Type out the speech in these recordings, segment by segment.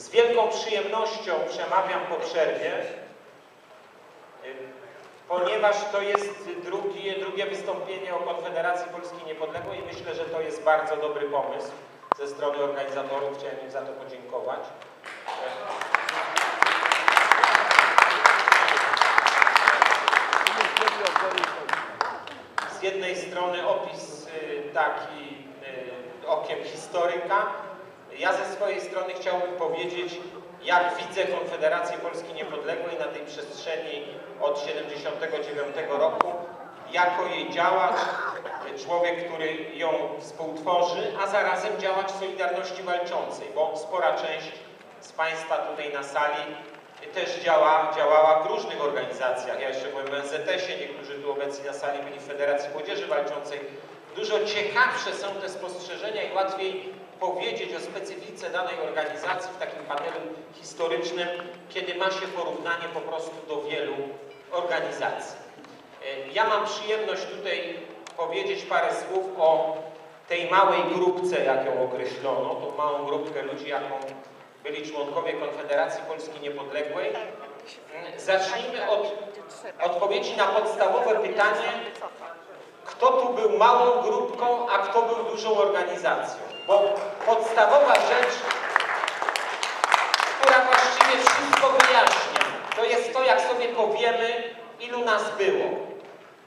Z wielką przyjemnością przemawiam po przerwie, ponieważ to jest drugie, drugie wystąpienie o Konfederacji Polski Niepodległej i myślę, że to jest bardzo dobry pomysł ze strony organizatorów. Chciałem im za to podziękować. Z jednej strony opis y, taki y, okiem historyka. Ja ze swojej strony chciałbym powiedzieć, jak widzę Konfederację Polski Niepodległej na tej przestrzeni od 79 roku, jako jej działacz, człowiek, który ją współtworzy, a zarazem działacz Solidarności Walczącej, bo spora część z Państwa tutaj na sali też działa, działała w różnych organizacjach. Ja jeszcze byłem w NZS-ie, niektórzy tu obecni na sali byli w Federacji Młodzieży Walczącej. Dużo ciekawsze są te spostrzeżenia i łatwiej powiedzieć o specyfice danej organizacji w takim panelu historycznym, kiedy ma się porównanie po prostu do wielu organizacji. E, Ja mam przyjemność tutaj powiedzieć parę słów o tej małej grupce, jak ją określono, tą małą grupkę ludzi, jaką byli członkowie Konfederacji Polski Niepodległej. Mm, Zacznijmy od odpowiedzi na podstawowe pytanie, kto tu był małą grupką, a kto był dużą organizacją. Bo podstawowa rzecz, która właściwie wszystko wyjaśnia, to jest to, jak sobie powiemy, ilu nas było.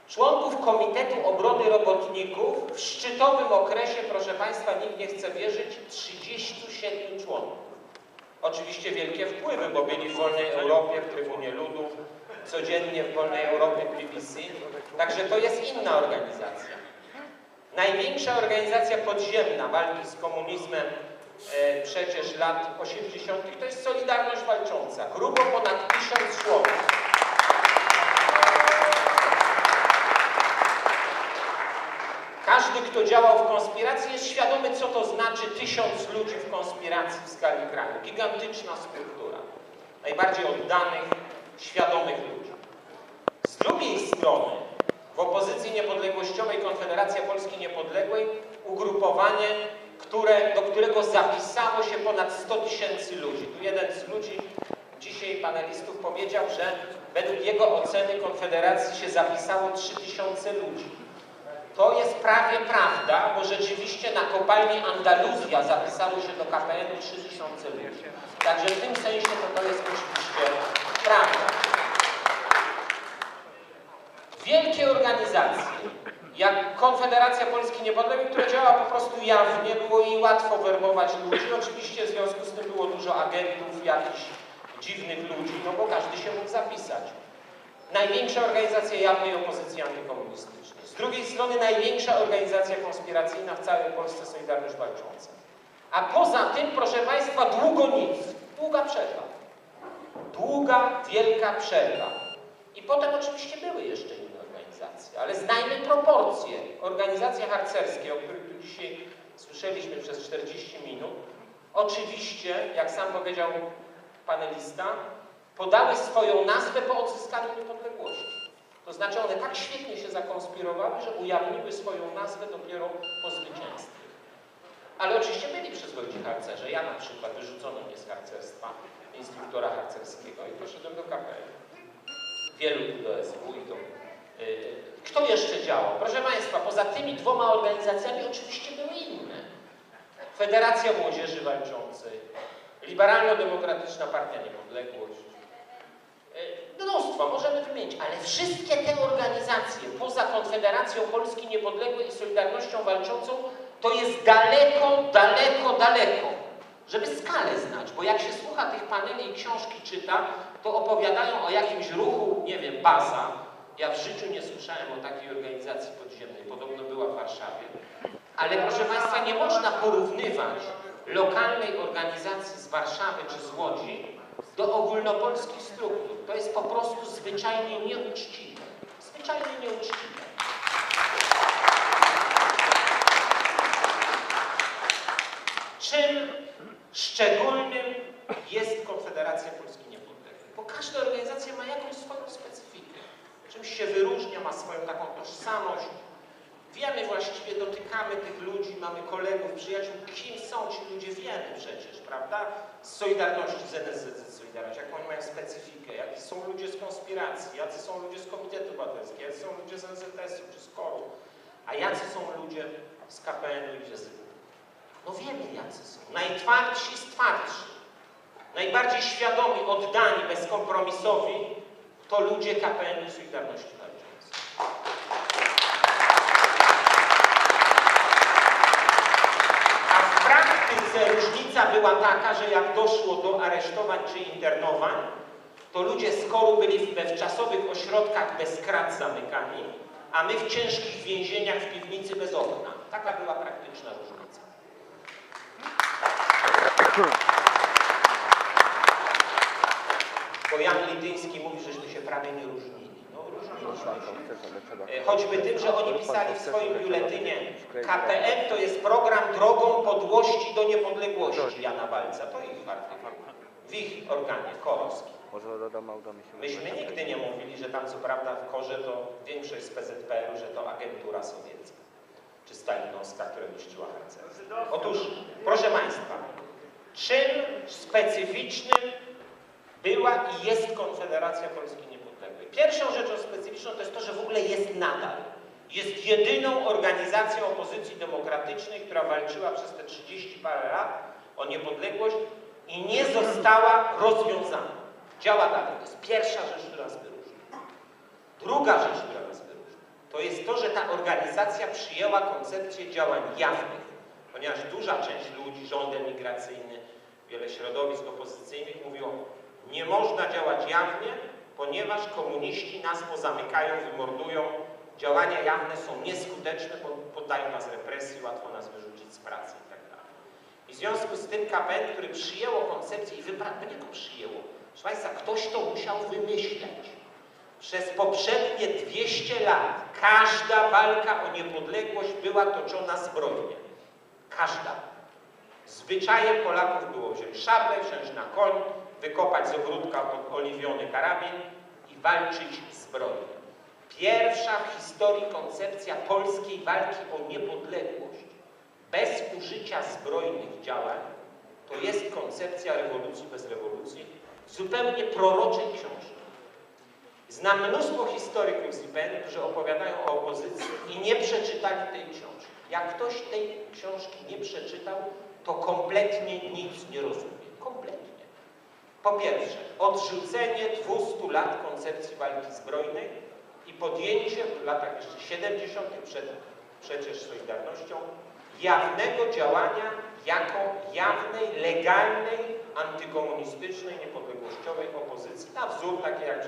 Członków Komitetu Obrony Robotników w szczytowym okresie, proszę Państwa, nikt nie chce wierzyć, 37 członków. Oczywiście wielkie wpływy, bo byli w Wolnej Europie, w Trybunie Ludów, codziennie w Wolnej Europie BBC. Także to jest inna organizacja. Największa organizacja podziemna walki z komunizmem e, przecież lat 80. to jest Solidarność Walcząca. Grubo ponad tysiąc członków. Każdy, kto działał w konspiracji, jest świadomy, co to znaczy tysiąc ludzi w konspiracji w skali kraju. Gigantyczna struktura. Najbardziej oddanych, świadomych ludzi. Z drugiej strony, w opozycji niepodległościowej Konfederacja Polski Niepodległej ugrupowanie, które, do którego zapisało się ponad 100 tysięcy ludzi. Tu jeden z ludzi, dzisiaj panelistów, powiedział, że według jego oceny Konfederacji się zapisało 3 tysiące ludzi. To jest prawie prawda, bo rzeczywiście na kopalni Andaluzja zapisało się do KPN-u 3000 ludzi. Także w tym sensie to, to jest oczywiście prawda. Wielkie organizacje, jak Konfederacja Polski Niepodległej, która działa po prostu jawnie, było jej łatwo werbować ludzi. Oczywiście w związku z tym było dużo agentów, jakichś dziwnych ludzi, no bo każdy się mógł zapisać. Największa organizacja jawnej opozycji antykomunistycznej. Z drugiej strony największa organizacja konspiracyjna w całej Polsce Solidarność Walcząca. A poza tym, proszę Państwa, długo nic. Długa przerwa. Długa, wielka przerwa. I potem oczywiście były jeszcze inne organizacje, ale znajmy proporcje. Organizacje harcerskie, o których tu dzisiaj słyszeliśmy przez 40 minut, oczywiście, jak sam powiedział panelista, podały swoją nazwę po odzyskaniu niepodległości. To znaczy one tak świetnie się zakonspirowały, że ujawniły swoją nazwę dopiero po zwycięstwie. Ale oczywiście byli przyzwoici harcerze. Ja na przykład wyrzucono mnie z harcerstwa, instruktora harcerskiego i poszedłem do KPL. Wielu tu do SW i do... Yy, kto jeszcze działał? Proszę Państwa, poza tymi dwoma organizacjami oczywiście były inne. Federacja Młodzieży Walczącej, Liberalno-Demokratyczna Partia Niepodległość, Mnóstwo, możemy wymienić, ale wszystkie te organizacje poza Konfederacją Polski Niepodległej i Solidarnością Walczącą to jest daleko, daleko, daleko, żeby skalę znać, bo jak się słucha tych paneli i książki czyta, to opowiadają o jakimś ruchu, nie wiem, baza. Ja w życiu nie słyszałem o takiej organizacji podziemnej, podobno była w Warszawie. Ale proszę Państwa, nie można porównywać lokalnej organizacji z Warszawy czy z Łodzi do ogólnopolskich struktur. To jest po prostu zwyczajnie nieuczciwe. Zwyczajnie nieuczciwe. Czym szczególnym jest Konfederacja Polski Niepodległej? Bo każda organizacja ma jakąś swoją specyfikę. Czymś się wyróżnia, ma swoją taką tożsamość. Wiemy właściwie, dotykamy tych ludzi, mamy kolegów, przyjaciół, kim są ci ludzie, wiemy przecież, prawda? Z Solidarności, z NSZZ Solidarności, jaką oni mają specyfikę, jacy są ludzie z konspiracji, jacy są ludzie z Komitetu Obywatelskiego, jacy są ludzie z NZS-u czy z KOR-u, a jacy są ludzie z KPN-u i z No wiemy, jacy są. Najtwardsi z twardszych, najbardziej świadomi, oddani bezkompromisowi to ludzie KPN-u i Solidarności Walczącej. A w praktyce różnica była taka, że jak doszło do aresztowań czy internowań, to ludzie z koru byli we wczasowych ośrodkach bez krat zamykani, a my w ciężkich więzieniach w piwnicy bez okna. Taka była praktyczna różnica. Bo Jan Lityński mówi, żeśmy się prawie nie różnili. Choćby tym, że oni pisali w swoim biuletynie KPN to jest program drogą podłości do niepodległości Jana Walca. To ich artykuł. W ich organie, się Myśmy nigdy nie mówili, że tam co prawda w korze to większość z PZPR-u, że to agentura sowiecka czy stalinowska, która niszczyła harcerstwo. Otóż, proszę Państwa, czym specyficznym była i jest Konfederacja Polski Niepodległej? Pierwszą rzeczą specyficzną to jest to, że w ogóle jest nadal. Jest jedyną organizacją opozycji demokratycznej, która walczyła przez te 30 parę lat o niepodległość i nie została rozwiązana. Działa dalej. To jest pierwsza rzecz, która nas wyróżnia. Druga rzecz, która nas wyróżnia, to jest to, że ta organizacja przyjęła koncepcję działań jawnych, ponieważ duża część ludzi, rząd emigracyjny, wiele środowisk opozycyjnych mówiło, nie można działać jawnie, ponieważ komuniści nas pozamykają, wymordują, działania jawne są nieskuteczne, poddają nas represji, łatwo nas wyrzucić z pracy i tak. I w związku z tym KPN, który przyjęło koncepcję i wybrał, nie go przyjęło, proszę Państwa, ktoś to musiał wymyśleć. Przez poprzednie 200 lat każda walka o niepodległość była toczona zbrojnie. Każda. Zwyczajem Polaków było wziąć szablę, wziąć na koń, wykopać z ogródka podoliwiony karabin i walczyć zbrojnie. Pierwsza w historii koncepcja polskiej walki o niepodległość bez użycia zbrojnych działań to jest koncepcja rewolucji bez rewolucji, zupełnie proroczej książki. Znam mnóstwo historyków z IPN, którzy opowiadają o opozycji i nie przeczytali tej książki. Jak ktoś tej książki nie przeczytał, to kompletnie nic nie rozumie. Kompletnie. Po pierwsze, odrzucenie 200 lat koncepcji walki zbrojnej i podjęcie w latach jeszcze 70. przed przecież Solidarnością jawnego działania jako jawnej, legalnej, antykomunistycznej, niepodległościowej opozycji na wzór takie jak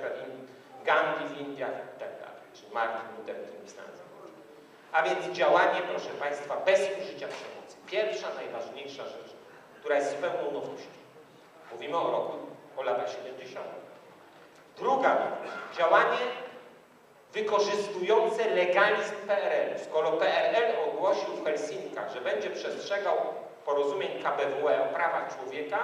Gandhi w Indiach i tak czy Martin Luther King w Stanach Zjednoczonych. A więc działanie, proszę Państwa, bez użycia przemocy. Pierwsza, najważniejsza rzecz, która jest zupełną nowością. Mówimy o roku, o latach 70. Druga działanie wykorzystujące legalizm PRL. Skoro PRL ogłosił w Helsinkach, że będzie przestrzegał porozumień KBWE o prawach człowieka,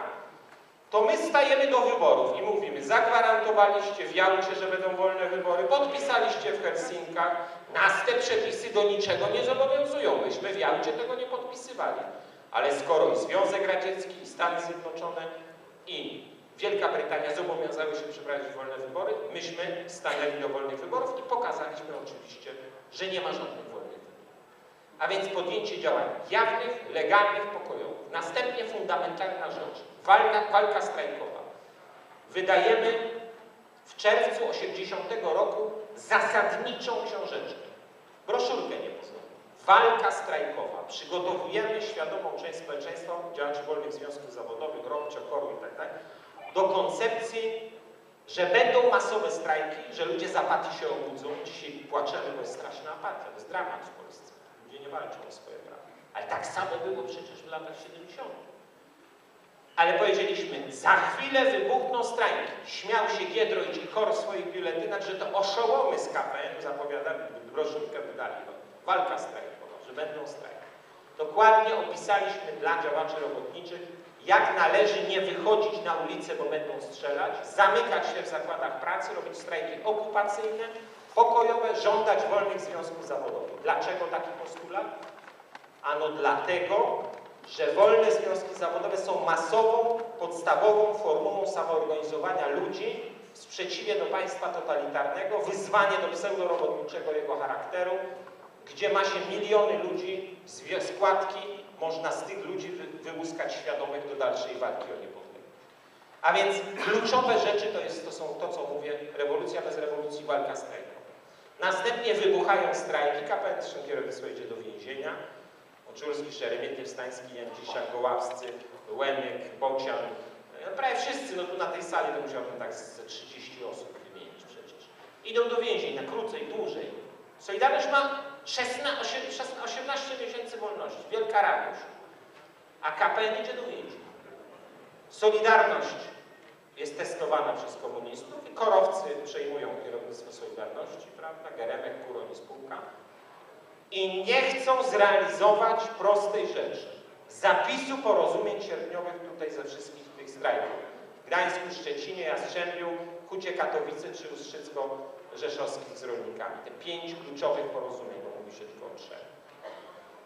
to my stajemy do wyborów i mówimy, zagwarantowaliście w Jałcie, że będą wolne wybory, podpisaliście w Helsinkach, nas te przepisy do niczego nie zobowiązują. Myśmy w Jałcie tego nie podpisywali. Ale skoro i Związek Radziecki, i Stany Zjednoczone, i Wielka Brytania zobowiązały się przeprowadzić wolne wybory, myśmy stanęli do wolnych wyborów i pokazaliśmy oczywiście, że nie ma żadnych wolnych wyborów. A więc podjęcie działań jawnych, legalnych, pokojowych. Następnie fundamentalna rzecz, walka, walka strajkowa. Wydajemy w czerwcu 80 roku zasadniczą książeczkę. Broszurkę nie. Walka strajkowa. Przygotowujemy świadomą część społeczeństwa, działaczy wolnych związków zawodowych, robcia, koru i tak do koncepcji, że będą masowe strajki, że ludzie z apatii się obudzą. Dzisiaj płaczemy, bo jest straszna apatia, to jest dramat w Polsce. Ludzie nie walczą o swoje prawa. Ale tak samo było przecież w latach 70. Ale powiedzieliśmy, za chwilę wybuchną strajki. Śmiał się Giedroyć i KOR w swoich biuletynach, że to oszołomy z KPN zapowiadali, broszurkę wydali. Walka strajkowa, będą strajki. Dokładnie opisaliśmy dla działaczy robotniczych, jak należy nie wychodzić na ulicę, bo będą strzelać, zamykać się w zakładach pracy, robić strajki okupacyjne, pokojowe, żądać wolnych związków zawodowych. Dlaczego taki postulat? Ano dlatego, że wolne związki zawodowe są masową, podstawową formułą samoorganizowania ludzi w sprzeciwie do państwa totalitarnego, wyzwanie do pseudorobotniczego jego charakteru, gdzie ma się miliony ludzi, składki, można z tych ludzi wy, wyłuskać świadomych do dalszej walki o niepodległość. A więc kluczowe rzeczy to, jest, to są to, co mówię, rewolucja bez rewolucji, walka strajkowa. Następnie wybuchają strajki, KPN Szymkierowictwo idzie do więzienia, Oczulski, Szeremietyw, Stański, Jędrzysiak, Goławscy, Łemyk, Bocian, no prawie wszyscy, no tu na tej sali to musiałbym tak ze 30 osób wymienić przecież. Idą do więzień na krócej, dłużej. Solidarność ma 16, 18 miesięcy wolności, wielka radość. A KPN idzie do więzień. Solidarność jest testowana przez komunistów i korowcy przejmują kierownictwo Solidarności, prawda? Geremek, Kuroń i spółka. I nie chcą zrealizować prostej rzeczy. Zapisu porozumień sierpniowych tutaj ze wszystkich tych strajków. W Gdańsku, Szczecinie, Jastrzębiu, Hucie Katowice czy Ustrzycko-Rzeszowskich z rolnikami. Te pięć kluczowych porozumień,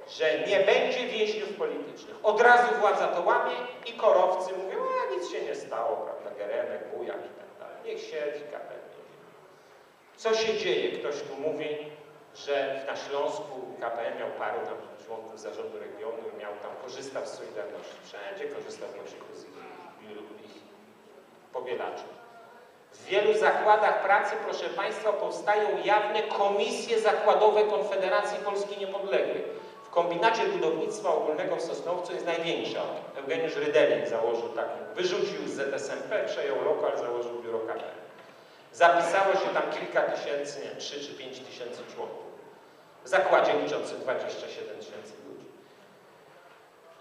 Że nie będzie więźniów politycznych. Od razu władza to łamie i korowcy mówią, a nic się nie stało, prawda, Geremek, Bujak i tak dalej. Niech siedzi KPN. Co się dzieje? Ktoś tu mówi, że na Śląsku KPN miał paru tam członków zarządu regionu i miał tam, korzystał z Solidarności. Wszędzie korzystał naszych z ich pobielaczy. W wielu zakładach pracy, proszę Państwa, powstają jawne komisje zakładowe Konfederacji Polski Niepodległej. W kombinacie budownictwa ogólnego w Sosnowcu jest największa. Eugeniusz Rydelik założył taką, wyrzucił z ZSMP, przejął lokal, założył biuro KPN. Zapisało się tam kilka tysięcy, nie, 3 czy 5 tysięcy członków. W zakładzie liczący 27 tysięcy ludzi.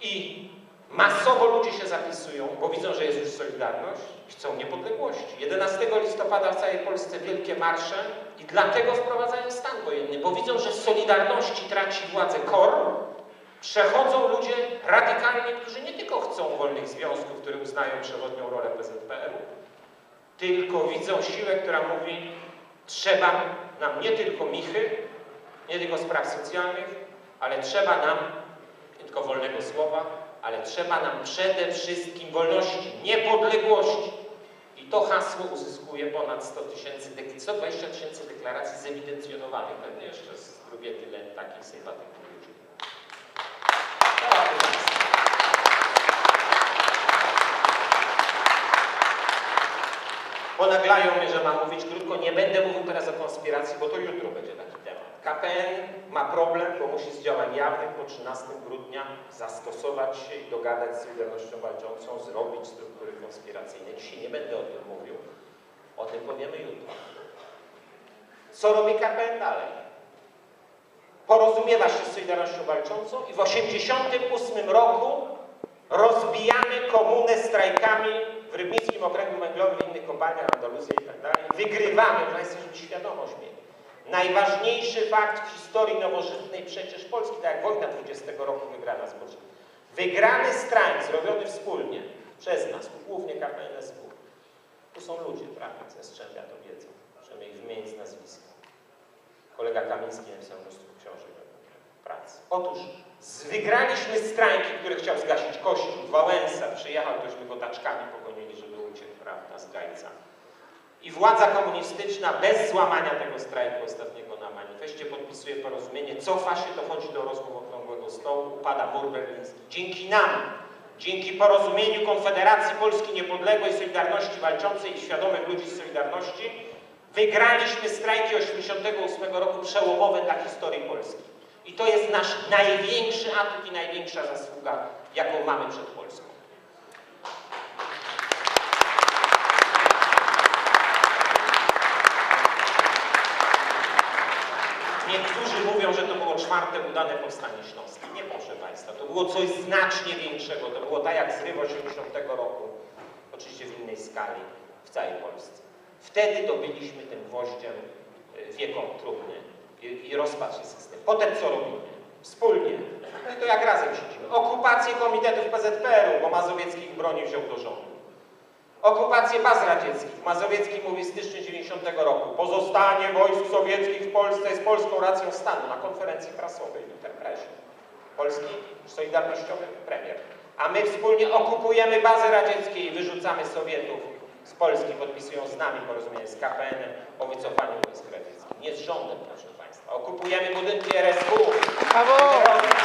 I masowo ludzie się zapisują, bo widzą, że jest już Solidarność, chcą niepodległości. 11 listopada w całej Polsce wielkie marsze i dlatego wprowadzają stan wojenny, bo widzą, że Solidarności traci władzę KOR, przechodzą ludzie radykalni, którzy nie tylko chcą wolnych związków, które uznają przewodnią rolę PZPR-u, tylko widzą siłę, która mówi, trzeba nam nie tylko michy, nie tylko spraw socjalnych, ale trzeba nam nie tylko wolnego słowa, ale trzeba nam przede wszystkim wolności, niepodległości. I to hasło uzyskuje ponad 100 tysięcy, 120 tysięcy deklaracji zewidencjonowanych, pewnie jeszcze drugie tyle takich sympatyków ludzi. Ponaglają mnie, że mam mówić krótko. Nie będę mówił teraz o konspiracji, bo to jutro będzie taki temat. KPN ma problem, bo musi z działań jawnych po 13 grudnia zastosować się i dogadać z Solidarnością Walczącą, zrobić struktury konspiracyjne. Dzisiaj nie będę o tym mówił. O tym powiemy jutro. Co robi KPN dalej? Porozumiewa się z Solidarnością Walczącą i w 1988 roku rozbijamy komunę strajkami w Rybnickim Okręgu Węglowym i innych kopalniach, Andaluzji i tak dalej. Wygrywamy, Państwa, żeby świadomość mieli. Najważniejszy fakt w historii nowożytnej przecież Polski, tak jak wojna 20 roku wygrana z Polską. Wygrany strajk zrobiony wspólnie przez nas, głównie KPNSW. Tu są ludzie, prawda, ze Strzębia to wiedzą, możemy ich wymienić z nazwiska. Kolega Kamiński napisał mnóstwo książek o pracy. Otóż wygraliśmy strajki, które chciał zgasić Kościół, Wałęsa, przyjechał, tośmy go taczkami pogonili, żeby uciekł, prawda, z Gajca. I władza komunistyczna bez złamania tego strajku ostatniego na manifestie podpisuje porozumienie, cofa się, dochodzi do rozmów okrągłego stołu, upada mur berliński. Dzięki nam, dzięki porozumieniu Konfederacji Polski Niepodległej, Solidarności Walczącej i świadomych ludzi z Solidarności, wygraliśmy strajki 88 roku przełomowe dla historii Polski. I to jest nasz największy atut i największa zasługa, jaką mamy przed Polską. Niektórzy mówią, że to było czwarte udane powstanie śląskie. Nie, proszę Państwa, to było coś znacznie większego. To było tak jak zryw 80 roku, oczywiście w innej skali, w całej Polsce. Wtedy dobyliśmy tym gwoździem y, wiekom trudny i, i rozpadł się system. Potem co robimy? wspólnie, no i to jak razem siedzimy, okupację komitetów PZPR-u, bo Mazowiecki broni wziął do rządu. Okupację baz radzieckich. Mazowiecki mówi w styczniu 90 roku. Pozostanie wojsk sowieckich w Polsce jest polską racją stanu na konferencji prasowej w Interpresie. Polski Solidarnościowy premier. A my wspólnie okupujemy bazy radzieckie i wyrzucamy Sowietów z Polski, podpisują z nami porozumienie z KPN o wycofaniu wojsk radzieckich. Nie z rządem, proszę Państwa. Okupujemy budynki RSW. Brawo!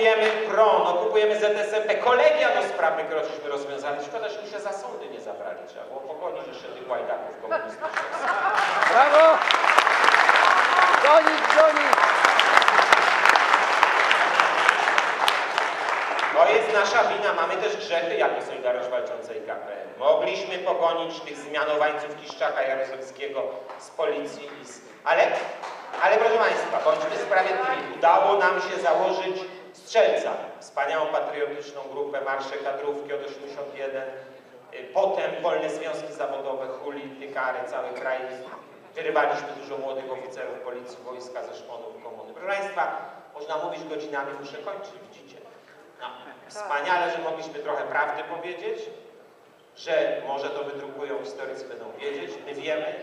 Okupujemy PRON, okupujemy ZSMP. Kolegia do spraw wykroczyśmy rozwiązali. Szkoda, że mi się za sądy nie zabrali. Trzeba było pogonić jeszcze tych łajdaków komunistycznych. Brawo! Gonić, gonić! To jest nasza wina. Mamy też grzechy, jakie Solidarność Walcząca i KPN. Mogliśmy pogonić tych zmianowańców Kiszczaka Jaruzelskiego z policji. i z- Ale, ale proszę Państwa, bądźmy sprawiedliwi. Udało nam się założyć Strzelca, wspaniałą patriotyczną grupę, marsze kadrówki od 81. Y, Potem wolne związki zawodowe, huli, tykary, cały kraj. Wyrywaliśmy dużo młodych oficerów policji, wojska ze szponów komuny. Proszę Państwa, można mówić godzinami, muszę kończyć, widzicie. No, wspaniale, że mogliśmy trochę prawdy powiedzieć, że może to wydrukują, historycy będą wiedzieć, my wiemy.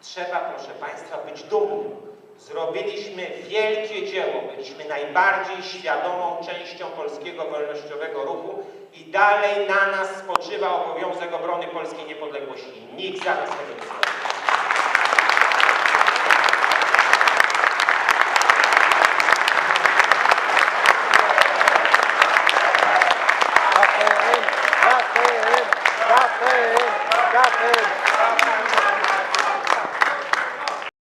Trzeba, proszę Państwa, być dumnym. Zrobiliśmy wielkie dzieło, byliśmy najbardziej świadomą częścią polskiego wolnościowego ruchu i dalej na nas spoczywa obowiązek obrony polskiej niepodległości. Nikt za nas tego nie.